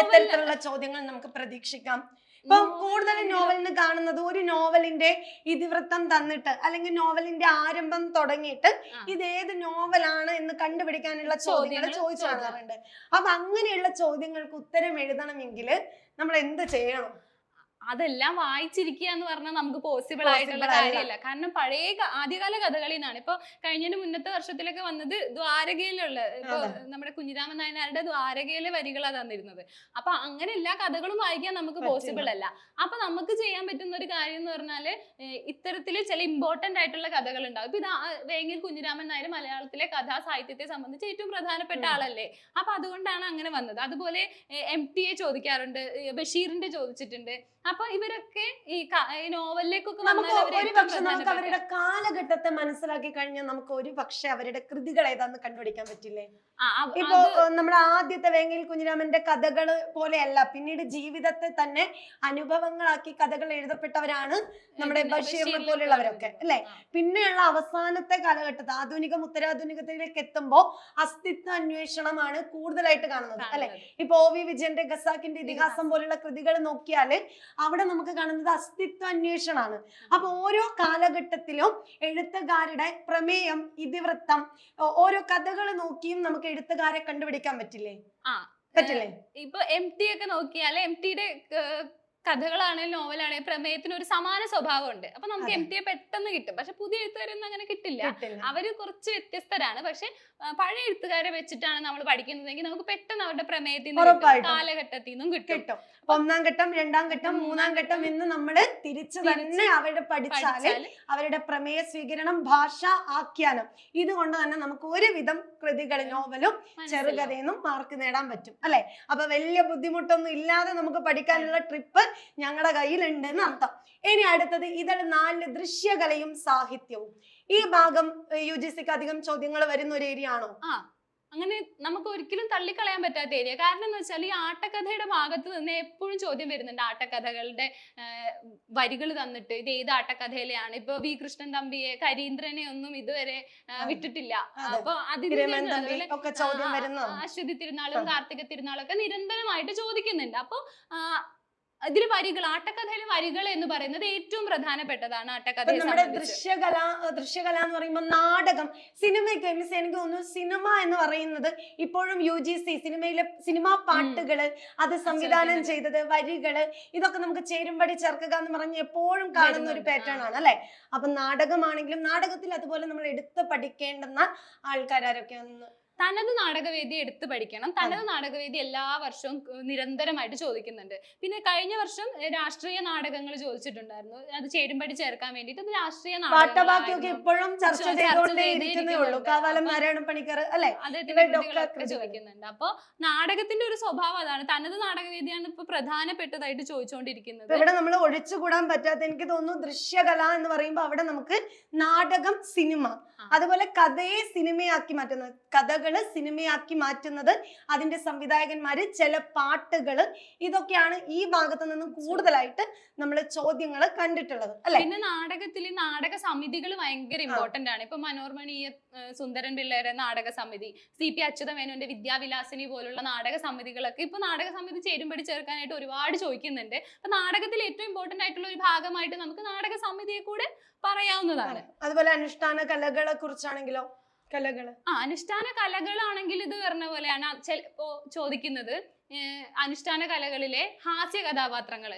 എത്തരത്തിലുള്ള ചോദ്യങ്ങൾ നമുക്ക് പ്രതീക്ഷിക്കാം. ഇപ്പൊ കൂടുതലും നോവലിന് കാണുന്നത് ഒരു നോവലിന്റെ ഇതിവൃത്തം തന്നിട്ട് അല്ലെങ്കിൽ നോവലിന്റെ ആരംഭം തുടങ്ങിയിട്ട് ഇത് ഏത് നോവലാണ് എന്ന് കണ്ടുപിടിക്കാനുള്ള ചോദ്യങ്ങൾ ചോദിച്ചു. കാണാറുണ്ട് അപ്പൊ അങ്ങനെയുള്ള ചോദ്യങ്ങൾക്ക് ഉത്തരം എഴുതണമെങ്കിൽ നമ്മൾ എന്ത് ചെയ്യണം? അതെല്ലാം വായിച്ചിരിക്കുക എന്ന് പറഞ്ഞാൽ നമുക്ക് പോസിബിൾ ആയിട്ടുള്ള കാര്യമല്ല. കാരണം പഴയ ആദ്യകാല കഥകളിൽ നിന്നാണ്. ഇപ്പൊ കഴിഞ്ഞതിന് മുന്നത്തെ വർഷത്തിലൊക്കെ വന്നത് ദ്വാരകയിലുള്ള ഇപ്പൊ നമ്മുടെ കുഞ്ഞിരാമൻ നായനാരുടെ ദ്വാരകയിലെ വരികളാണ് തന്നിരുന്നത്. അപ്പൊ അങ്ങനെ എല്ലാ കഥകളും വായിക്കാൻ നമുക്ക് പോസിബിൾ അല്ല. അപ്പൊ നമുക്ക് ചെയ്യാൻ പറ്റുന്ന ഒരു കാര്യം എന്ന് പറഞ്ഞാൽ ഇത്തരത്തിൽ ഇത്തരത്തിൽ ചില ഇമ്പോർട്ടന്റ് ആയിട്ടുള്ള കഥകൾ ഉണ്ടാവും. ഇപ്പൊ ഇത് വേങ്ങിൽ വേങ്ങൽ കുഞ്ഞിരാമൻ നായർ മലയാളത്തിലെ കഥാ സാഹിത്യത്തെ സംബന്ധിച്ച് ഏറ്റവും പ്രധാനപ്പെട്ട ആളല്ലേ? അപ്പൊ അതുകൊണ്ടാണ് അങ്ങനെ വന്നത്. അതുപോലെ എം ടി എ ചോദിക്കാറുണ്ട്. ബഷീറിന്റെ ചോദിച്ചിട്ടുണ്ട്. അപ്പൊ ഇവരൊക്കെ ഈ നോവലിലേക്കൊക്കെ നമുക്ക് അവരുടെ കാലഘട്ടത്തെ മനസ്സിലാക്കി കഴിഞ്ഞാൽ നമുക്ക് ഒരു പക്ഷെ അവരുടെ കൃതികൾ ഏതാന്ന് കണ്ടുപിടിക്കാൻ പറ്റില്ലേ? ഇപ്പോ നമ്മുടെ ആദ്യത്തെ വേങ്ങയിൽ കുഞ്ഞിരാമന്റെ കഥകൾ പോലെയല്ല. പിന്നീട് ജീവിതത്തെ തന്നെ അനുഭവങ്ങളാക്കി കഥകൾ എഴുതപ്പെട്ടവരാണ് നമ്മുടെ ബഷീർ പോലെയുള്ളവരൊക്കെ അല്ലെ? പിന്നെയുള്ള അവസാനത്തെ കാലഘട്ടത്തിൽ ആധുനിക ഉത്തരാധുനികത്തിലേക്ക് എത്തുമ്പോ അസ്തിത്വ അന്വേഷണമാണ് കൂടുതലായിട്ട് കാണുന്നത് അല്ലെ. ഇപ്പൊ ഒ വി വിജയന്റെ ഖസാക്കിന്റെ ഇതിഹാസം. പോലുള്ള കൃതികൾ നോക്കിയാൽ അവിടെ നമുക്ക് കാണുന്നത് അസ്തിത്വ അന്വേഷണമാണ് അപ്പൊ ഓരോ കാലഘട്ടത്തിലും എഴുത്തുകാരുടെ പ്രമേയം ഇതിവൃത്തം ഓരോ കഥകൾ നോക്കിയും നമുക്ക് എഴുത്തുകാരെ കണ്ടുപിടിക്കാൻ പറ്റില്ലേ ആ. പറ്റില്ലേ ഇപ്പൊ എം ടി ഒക്കെ നോക്കിയാൽ എം ടിയുടെ കഥകളാണെങ്കിലും നോവലാണെങ്കിലും പ്രമേയത്തിന് ഒരു സമാന സ്വഭാവം ഉണ്ട് അപ്പൊ നമുക്ക് എം എം ടിയെ പെട്ടെന്ന് കിട്ടും. പക്ഷെ പുതിയ എഴുത്തുകാരൊന്നും അങ്ങനെ കിട്ടില്ല. അവർ കുറച്ച് വ്യത്യസ്തരാണ്. പക്ഷെ പഴയ എഴുത്തുകാരെ വെച്ചിട്ടാണ് നമ്മൾ പഠിക്കുന്നതെങ്കിൽ നമുക്ക് പെട്ടെന്ന് അവരുടെ പ്രമേയത്തിൽ നിന്ന്. കാലഘട്ടത്തിൽ നിന്നും കിട്ടും. ഒന്നാം ഘട്ടം രണ്ടാം ഘട്ടം മൂന്നാം ഘട്ടം എന്ന് നമ്മൾ തിരിച്ചു തന്നെ അവരുടെ പഠിച്ചാൽ അവരുടെ പ്രമേയ സ്വീകരണം ഭാഷ ആഖ്യാനം ഇതുകൊണ്ട് തന്നെ നമുക്ക് ഒരുവിധം കൃതികൾ നോവലും. ചെറുകഥയെന്നും മാർക്ക് നേടാൻ പറ്റും. അല്ലെ? അപ്പൊ വലിയ ബുദ്ധിമുട്ടൊന്നും ഇല്ലാതെ നമുക്ക് പഠിക്കാനുള്ള ട്രിപ്പ് ഞങ്ങളുടെ കയ്യിലുണ്ട് എന്ന് അർത്ഥം. ഇനി അടുത്തത് ഇതൾ നാല് ദൃശ്യകലയും സാഹിത്യവും. ഈ ഭാഗം യു ജി സിക്ക് അധികം ചോദ്യങ്ങൾ വരുന്ന ഒരു ഏരിയ ആണോ? അങ്ങനെ നമുക്ക് ഒരിക്കലും തള്ളിക്കളയാൻ പറ്റാത്ത ഏരിയ കാരണം എന്ന് വെച്ചാൽ ഈ ആട്ടക്കഥയുടെ ഭാഗത്ത് നിന്ന് എപ്പോഴും ചോദ്യം വരുന്നുണ്ട് ആട്ടക്കഥകളുടെ വരികൾ തന്നിട്ട് ഇത് ഏത് ആട്ടക്കഥയിലെയാണ് ഇപ്പൊ വി കൃഷ്ണൻ തമ്പിയെ കരീന്ദ്രനെ ഒന്നും ഇതുവരെ വിട്ടിട്ടില്ല. അപ്പൊ അതിന് അശ്വതി തിരുനാളും കാർത്തിക തിരുനാളും ഒക്കെ നിരന്തരമായിട്ട് ചോദിക്കുന്നുണ്ട്. അപ്പൊ ഇതിൽ വരികൾ ആട്ടക്കഥയിലെ വരികൾ എന്ന് പറയുന്നത് ഏറ്റവും പ്രധാനപ്പെട്ടതാണ് ആട്ടക്കഥ നമ്മുടെ ദൃശ്യകല ദൃശ്യകല എന്ന് പറയുമ്പോൾ നാടകം സിനിമയ്ക്ക് മിസ് എനിക്ക് തോന്നുന്നു സിനിമ എന്ന് പറയുന്നത് ഇപ്പോഴും യു ജി സി സിനിമയിലെ സിനിമാ പാട്ടുകൾ അത് സംവിധാനം. ചെയ്തത് വരികൾ ഇതൊക്കെ നമുക്ക് ചേരുംപടി ചേർക്കുക എന്ന് പറഞ്ഞ് എപ്പോഴും കാണുന്ന ഒരു പാറ്റേൺ ആണ് അല്ലെ? അപ്പൊ നാടകമാണെങ്കിലും നാടകത്തിൽ അതുപോലെ നമ്മൾ എടുത്ത് പഠിക്കേണ്ടുന്ന ആൾക്കാരൊക്കെയാണെന്ന് തനത് നാടകവേദി എടുത്ത് പഠിക്കണം. തനത് നാടകവേദി എല്ലാ വർഷവും നിരന്തരമായിട്ട് ചോദിക്കുന്നുണ്ട്. പിന്നെ കഴിഞ്ഞ വർഷം രാഷ്ട്രീയ നാടകങ്ങൾ ചോദിച്ചിട്ടുണ്ടായിരുന്നു. അത് ചേരുംപടി ചേർക്കാൻ വേണ്ടിയിട്ട് അത് രാഷ്ട്രീയ നാടകം നാടകങ്ങളായിരുന്നു. ഇപ്പോഴും ചർച്ച ചോദിക്കുന്നുണ്ട്. അപ്പൊ നാടകത്തിന്റെ ഒരു സ്വഭാവം അതാണ്. തനത് നാടകവേദിയാണ് ഇപ്പൊ പ്രധാനപ്പെട്ടതായിട്ട് ചോദിച്ചുകൊണ്ടിരിക്കുന്നത് ഇവിടെ നമ്മൾ ഒഴിച്ചുകൂടാൻ പറ്റാത്ത എനിക്ക് തോന്നുന്നു ദൃശ്യകല എന്ന് പറയുമ്പോൾ അവിടെ നമുക്ക് നാടകം സിനിമ അതുപോലെ കഥയെ സിനിമയാക്കി മാറ്റുന്നത്. കഥകൾ സിനിമയാക്കി മാറ്റുന്നത് അതിന്റെ സംവിധായകന്മാര് ചില പാട്ടുകൾ. ഇതൊക്കെയാണ് ഈ ഭാഗത്ത് നിന്നും കൂടുതലായിട്ട് നമ്മൾ ചോദ്യങ്ങൾ കണ്ടിട്ടുള്ളത്. അല്ലെ? പിന്നെ നാടകത്തിൽ നാടക സമിതികൾ ഭയങ്കര ഇമ്പോർട്ടന്റ് ആണ്. ഇപ്പൊ മനോർമണി സുന്ദരൻ പിള്ളേരുടെ നാടക സമിതി സി പി അച്യുതമേനോന്റെ വിദ്യാവിലാസിനി പോലുള്ള നാടക സമിതികളൊക്കെ ഇപ്പൊ നാടക സമിതി ചേരുമ്പടി ചേർക്കാനായിട്ട് ഒരുപാട് ചോദിക്കുന്നുണ്ട്. അപ്പൊ നാടകത്തിൽ ഏറ്റവും ഇമ്പോർട്ടന്റ് ആയിട്ടുള്ള ഒരു ഭാഗമായിട്ട് നമുക്ക് നാടക സമിതിയെ കൂടെ പറയാവുന്നതാണ്. അതുപോലെ അനുഷ്ഠാന കലകളെ കുറിച്ചാണെങ്കിലോ കലകൾ? ആ അനുഷ്ഠാന കലകളാണെങ്കിൽ ഇത് പറഞ്ഞ പോലെയാണ്. ചിലപ്പോ ചോദിക്കുന്നത് അനുഷ്ഠാന കലകളിലെ ഹാസ്യ കഥാപാത്രങ്ങൾ.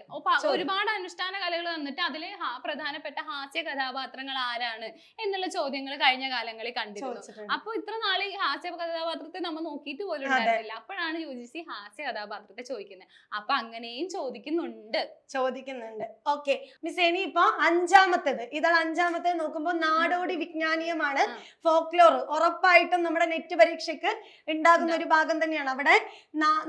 ഒരുപാട് അനുഷ്ഠാന കലകൾ വന്നിട്ട് അതിലെ പ്രധാനപ്പെട്ട ഹാസ്യ കഥാപാത്രങ്ങൾ ആരാണ് എന്നുള്ള ചോദ്യങ്ങൾ കഴിഞ്ഞ കാലങ്ങളിൽ കണ്ടിരുന്നു. അപ്പൊ ഇത്ര നാൾ ഈ ഹാസ്യ കഥാപാത്രത്തെ നമ്മൾ നോക്കിയിട്ട് പോലും ഉണ്ടായിരുന്നില്ല. അപ്പോഴാണ് യു ജി സി ഹാസ്യ കഥാപാത്രത്തെ ചോദിക്കുന്നത് അപ്പൊ അങ്ങനെയും ചോദിക്കുന്നുണ്ട്. ചോദിക്കുന്നുണ്ട്. ഓക്കെ. മിസ് ഇനി ഇപ്പൊ അഞ്ചാമത്തേത്. ഇതാണ് അഞ്ചാമത്തേത് നോക്കുമ്പോൾ നാടോടി വിജ്ഞാനീയമാണ് ഫോക്ലോർ. ഉറപ്പായിട്ടും നമ്മുടെ നെറ്റ് പരീക്ഷയ്ക്ക് ഉണ്ടാകുന്ന ഒരു ഭാഗം തന്നെയാണ്. അവിടെ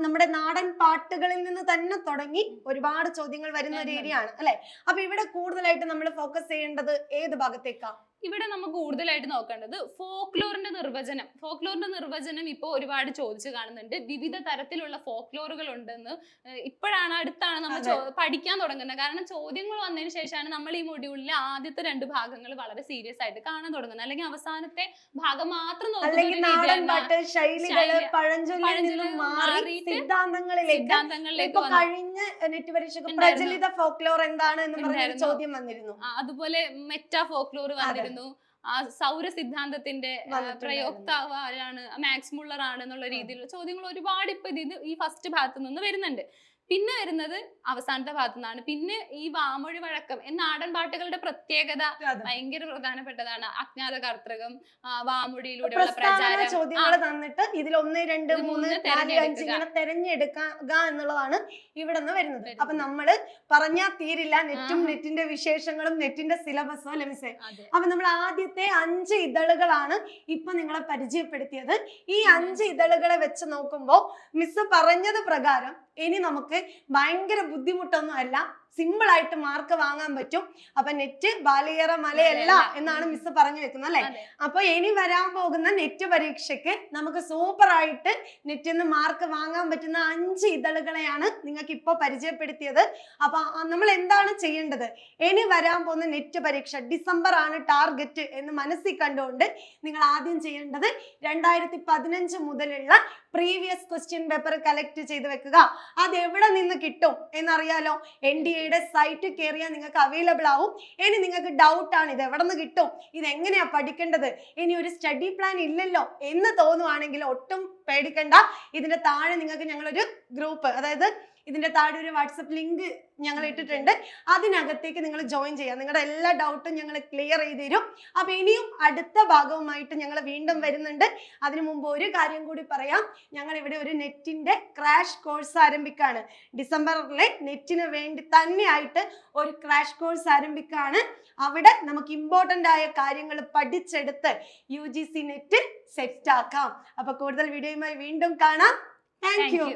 നമ്മുടെ നാടൻ പാട്ടുകളിൽ നിന്ന് തന്നെ തുടങ്ങി ഒരുപാട് ചോദ്യങ്ങൾ വരുന്ന ഒരു. ഏരിയ ആണ് അല്ലെ? അപ്പൊ ഇവിടെ കൂടുതലായിട്ട് നമ്മൾ ഫോക്കസ് ചെയ്യേണ്ടത് ഏത് ഭാഗത്തേക്കാ? ഇവിടെ നമ്മൾ കൂടുതലായിട്ട് നോക്കേണ്ടത് ഫോക്ലോറിന്റെ നിർവചനം. ഫോക്ലോറിന്റെ നിർവചനം ഇപ്പോൾ ഒരുപാട് ചോദിച്ചു കാണുന്നുണ്ട്. വിവിധ തരത്തിലുള്ള ഫോക്ലോറുകൾ ഉണ്ടെന്ന് ഇപ്പോഴാണ് അടുത്താണ് നമ്മൾ പഠിക്കാൻ തുടങ്ങുന്നത്. കാരണം ചോദ്യങ്ങൾ വന്നതിന് ശേഷമാണ് നമ്മൾ ഈ മൊഡ്യൂളിലെ ആദ്യത്തെ രണ്ട് ഭാഗങ്ങൾ വളരെ സീരിയസ് ആയിട്ട് കാണാൻ തുടങ്ങുന്നത്. അല്ലെങ്കിൽ അവസാനത്തെ ഭാഗം മാത്രം സിദ്ധാന്തങ്ങളിലേക്ക് കഴിഞ്ഞ നെറ്റ് പരീക്ഷ. പ്രചലിത ഫോക്ലോർ എന്താണ് എന്ന് പറഞ്ഞ. ചോദ്യം വന്നിരുന്നു. അതുപോലെ മെറ്റാ ഫോക്ലോർ വന്നിരുന്നു. ആ സൗര സിദ്ധാന്തത്തിന്റെ. പ്രയോക്താവ് ആരാണ്? മാക്സ് മുള്ളർ ആണ് എന്നുള്ള രീതിയിലുള്ള ചോദ്യങ്ങൾ ഒരുപാട് ഇപ്പൊ ഇത് ഈ ഫസ്റ്റ് ഭാഗത്ത് നിന്ന് വരുന്നുണ്ട്. പിന്നെ വരുന്നത് അവസാനത്തെ ഭാഗത്തു നിന്നാണ് പിന്നെ ഈ വാമൊഴി വഴക്കം എന്ന നാടൻ പാട്ടുകളുടെ പ്രത്യേകത ഭയങ്കര പ്രധാനപ്പെട്ടതാണ്. അജ്ഞാത കർത്തകം വാമൊഴിയിലൂടെ വാമൊഴിയിലൂടെയുള്ള പ്രചാരം. ചോദ്യങ്ങൾ തന്നിട്ട് ഇതിൽ ഒന്ന് രണ്ട് മൂന്ന് നാല് അഞ്ച്. ഇങ്ങനെ തെരഞ്ഞെടുക്കുക എന്നുള്ളതാണ് ഇവിടെ നിന്ന് വരുന്നത്. അപ്പൊ നമ്മൾ പറഞ്ഞാൽ തീരില്ല. നെറ്റും നെറ്റിന്റെ വിശേഷങ്ങളും നെറ്റിന്റെ സിലബസും അല്ലെ മിസ്സേ അതെ. അപ്പൊ നമ്മൾ ആദ്യത്തെ അഞ്ച് ഇതളുകളാണ് ഇപ്പൊ നിങ്ങളെ പരിചയപ്പെടുത്തിയത്. ഈ അഞ്ച് ഇതളുകളെ വെച്ച് നോക്കുമ്പോ മിസ് പറഞ്ഞത് പ്രകാരം ഇനി നമുക്ക് ഭയങ്കര ബുദ്ധിമുട്ടൊന്നും അല്ല. സിമ്പിൾ ആയിട്ട് മാർക്ക് വാങ്ങാൻ പറ്റും അപ്പൊ നെറ്റ് ബാലിയറ മലയല്ല. എന്നാണ്. മിസ് പറഞ്ഞു വെക്കുന്നത് അല്ലെ. അപ്പൊ ഇനി വരാൻ പോകുന്ന നെറ്റ് പരീക്ഷയ്ക്ക് നമുക്ക് സൂപ്പർ ആയിട്ട് നെറ്റിൽ നിന്ന് മാർക്ക് വാങ്ങാൻ പറ്റുന്ന അഞ്ച് ഇതളുകളെയാണ് നിങ്ങൾക്ക് ഇപ്പൊ പരിചയപ്പെടുത്തിയത് അപ്പൊ നമ്മൾ എന്താണ് ചെയ്യേണ്ടത് ഇനി വരാൻ പോകുന്ന നെറ്റ് പരീക്ഷ ഡിസംബർ ആണ് ടാർഗറ്റ് എന്ന് മനസ്സിൽ കണ്ടുകൊണ്ട് നിങ്ങൾ ആദ്യം ചെയ്യേണ്ടത് രണ്ടായിരത്തി പതിനഞ്ച് മുതലുള്ള പ്രീവിയസ് ക്വസ്റ്റ്യൻ പേപ്പർ കളക്ട് ചെയ്ത് വെക്കുക അത് എവിടെ നിന്ന് കിട്ടും എന്നറിയാലോ എൻ ഡി എയുടെ സൈറ്റ് കയറിയാൽ നിങ്ങൾക്ക് അവൈലബിൾ ആവും. ഇനി നിങ്ങൾക്ക് ഡൗട്ട് ആണ് ഇത് എവിടെ നിന്ന് കിട്ടും? ഇത് എങ്ങനെയാ പഠിക്കേണ്ടത്? ഇനി ഒരു സ്റ്റഡി പ്ലാൻ ഇല്ലല്ലോ എന്ന് തോന്നുവാണെങ്കിൽ ഒട്ടും പേടിക്കണ്ട. ഇതിന്റെ താഴെ നിങ്ങൾക്ക് ഞങ്ങളൊരു ഗ്രൂപ്പ് അതായത് ഇതിന്റെ താഴെ ഒരു വാട്സപ്പ് ലിങ്ക് ഞങ്ങൾ ഇട്ടിട്ടുണ്ട്. അതിനകത്തേക്ക് നിങ്ങൾ ജോയിൻ ചെയ്യാം നിങ്ങളുടെ എല്ലാ ഡൗട്ടും ഞങ്ങൾ ക്ലിയർ ചെയ്ത് തരും. അപ്പൊ ഇനിയും അടുത്ത ഭാഗവുമായിട്ട് ഞങ്ങൾ വീണ്ടും വരുന്നുണ്ട്. അതിനു മുമ്പ് ഒരു കാര്യം കൂടി പറയാം. ഞങ്ങൾ ഇവിടെ ഒരു നെറ്റിന്റെ ക്രാഷ് കോഴ്സ് ആരംഭിക്കാണ്. ഡിസംബറിലെ നെറ്റിന് വേണ്ടി തന്നെയായിട്ട് ഒരു ക്രാഷ് കോഴ്സ് ആരംഭിക്കാണ്. അവിടെ നമുക്ക് ഇമ്പോർട്ടന്റ് ആയ കാര്യങ്ങൾ പഠിച്ചെടുത്ത് U G C net set ആക്കാം. അപ്പൊ കൂടുതൽ വീഡിയോയുമായി വീണ്ടും കാണാം. Thank you